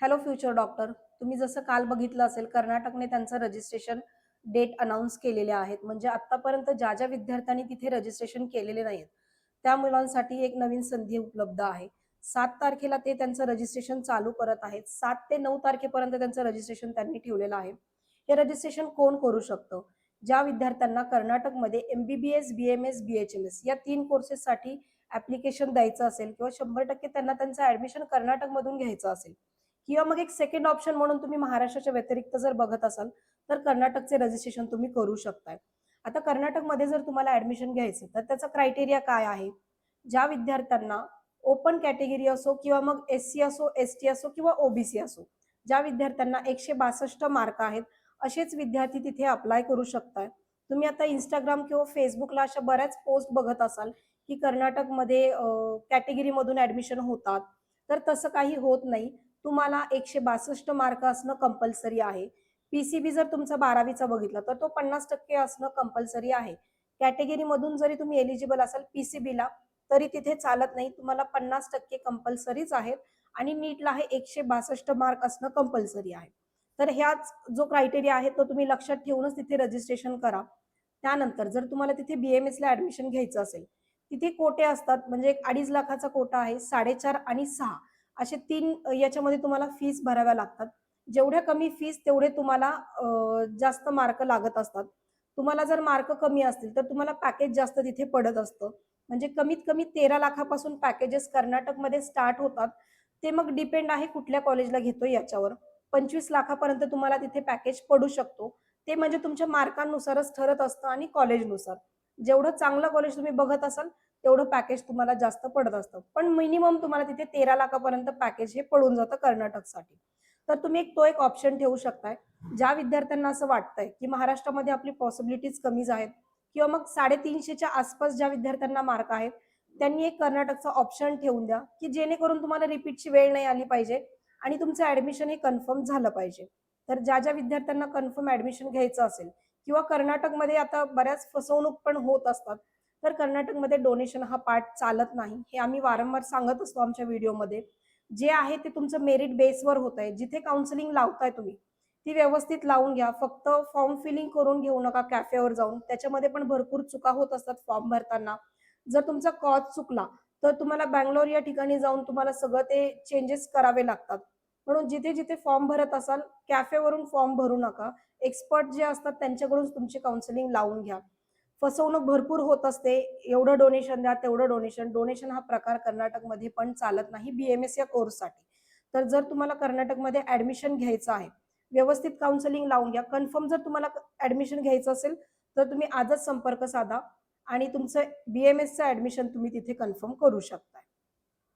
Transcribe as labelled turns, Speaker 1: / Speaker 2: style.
Speaker 1: Hello future doctor तुम्ही जसं काल बघितलं असेल कर्नाटकने त्यांचं रजिस्ट्रेशन डेट अनाऊन्स केलेले आहेत. म्हणजे आतापर्यंत ज्या ज्या विद्यार्थ्यांनी तिथे रजिस्ट्रेशन केलेले नाहीत त्या मुलांसाठी एक नवीन संधी उपलब्ध आहे. सात तारखेला ते त्यांचं रजिस्ट्रेशन चालू करत आहेत. सात ते नऊ तारखेपर्यंत त्यांचं रजिस्ट्रेशन त्यांनी ठेवलेलं आहे. हे रजिस्ट्रेशन कोण करू शकतं? ज्या विद्यार्थ्यांना कर्नाटकमध्ये MBBS B M S B H M S या तीन कोर्सेससाठी ऍप्लिकेशन द्यायचं असेल किंवा शंभर टक्के त्यांना त्यांचं ऍडमिशन कर्नाटकमधून घ्यायचं असेल किंवा मग एक सेकंड ऑप्शन म्हणून तुम्ही महाराष्ट्राच्या व्यतिरिक्त जर बघत असाल तर कर्नाटकचे रजिस्ट्रेशन तुम्ही करू शकताय. आता कर्नाटकमध्ये जर तुम्हाला ऍडमिशन घ्यायचं तर त्याचा क्रायटेरिया काय आहे? ज्या विद्यार्थ्यांना ओपन कॅटेगरी असो किंवा मग एस सी असो एस टी असो किंवा ओबीसी असो ज्या विद्यार्थ्यांना एकशे बासष्ट मार्क आहेत असेच विद्यार्थी तिथे अप्लाय करू शकताय. तुम्ही आता इंस्टाग्राम किंवा फेसबुकला अशा बऱ्याच पोस्ट बघत असाल की कर्नाटकमध्ये कॅटेगरीमधून ऍडमिशन होतात. तर तसं काही होत नाही. तुम्हाला एकशे बासष्ट मार्क असणं कंपल्सरी आहे. पीसीबी जर तुमचा बारावीचा बघितला तर तो पन्नास टक्के असणं कंपल्सरी आहे. कॅटेगरीमधून जरी तुम्ही एलिजिबल असाल पीसीबीला तरी तिथे चालत नाही. तुम्हाला पन्नास टक्के कंपल्सरीच आहेत आणि नीटला हे एकशे बासष्ट मार्क असणं कंपल्सरी आहे. तर ह्याच जो क्रायटेरिया आहे तो तुम्ही लक्षात ठेवूनच तिथे रजिस्ट्रेशन करा. त्यानंतर जर तुम्हाला तिथे बीएमएस ला ऍडमिशन घ्यायचं असेल तिथे कोटे असतात म्हणजे एक अडीच लाखाचा कोटा आहे साडेचार आणि सहा. असे तीन याच्यामध्ये तुम्हाला फीस भराव्या लागतात. जेवढ्या कमी फीस तेवढे तुम्हाला जास्त मार्क लागत असतात. तुम्हाला जर मार्क कमी असतील तर तुम्हाला पॅकेज जास्त तिथे पडत असतं. म्हणजे कमीत कमी तेरा लाखापासून पॅकेजेस कर्नाटकमध्ये स्टार्ट होतात. ते मग डिपेंड आहे कुठल्या कॉलेजला घेतो याच्यावर. पंचवीस लाखापर्यंत तुम्हाला तिथे पॅकेज पडू शकतो. ते म्हणजे तुमच्या मार्कांनुसारच ठरत असतं आणि कॉलेजनुसार जेवढं चांगलं कॉलेज तुम्ही बघत असाल तेवढं पॅकेज तुम्हाला जास्त पडत असतं. पण मिनिमम तुम्हाला तिथे तेरा लाखापर्यंत पॅकेज हे पडून जातं कर्नाटकसाठी. तर तुम्ही एक तो एक ऑप्शन ठेवू शकताय. ज्या विद्यार्थ्यांना असं वाटतंय की महाराष्ट्रामध्ये आपली पॉसिबिलिटीज कमीच आहेत किंवा मग साडेतीनशेच्या आसपास ज्या विद्यार्थ्यांना मार्क आहेत त्यांनी एक कर्नाटकचा ऑप्शन ठेवून द्या की जेणेकरून तुम्हाला रिपीटची वेळ नाही आली पाहिजे आणि तुमचं ऍडमिशन हे कन्फर्म झालं पाहिजे. तर ज्या ज्या विद्यार्थ्यांना कन्फर्म ऍडमिशन घ्यायचं असेल किंवा कर्नाटकमध्ये आता बऱ्याच फसवणूक पण होत असतात तर कर्नाटकमध्ये डोनेशन हा पार्ट चालत नाही हे आम्ही वारंवार सांगत असतो आमच्या व्हिडिओमध्ये जे आहे ते तुमचं मेरिट बेसवर होत आहे जिथे काउन्सिलिंग लावताय तुम्ही ती व्यवस्थित लावून घ्या. फक्त फॉर्म फिलिंग करून घेऊ नका कॅफेवर जाऊन. त्याच्यामध्ये पण भरपूर चुका होत असतात फॉर्म भरताना. जर तुमचा कॉज चुकला तर तुम्हाला बँगलोर या ठिकाणी जाऊन तुम्हाला सगळं ते चेंजेस करावे लागतात. म्हणून जिथे जिथे फॉर्म भरत असाल कॅफेवरून फॉर्म भरू नका. एक्सपर्ट जे असतात त्यांच्याकडून तुमची काउन्सिलिंग लावून घ्या. फसवणूक भरपूर होत असते. एवढं डोनेशन द्या तेवढं डोनेशन डोनेशन हा प्रकार कर्नाटकमध्ये पण चालत नाही. बीएमएस या कोर्ससाठी तर जर तुम्हाला कर्नाटकमध्ये ऍडमिशन घ्यायचं आहे व्यवस्थित काउन्सिलिंग लावून घ्या. कन्फर्म जर तुम्हाला ऍडमिशन घ्यायचं असेल तर तुम्ही आजच संपर्क साधा आणि तुमचं बीएमएसचं ऍडमिशन तुम्ही तिथे कन्फर्म करू शकता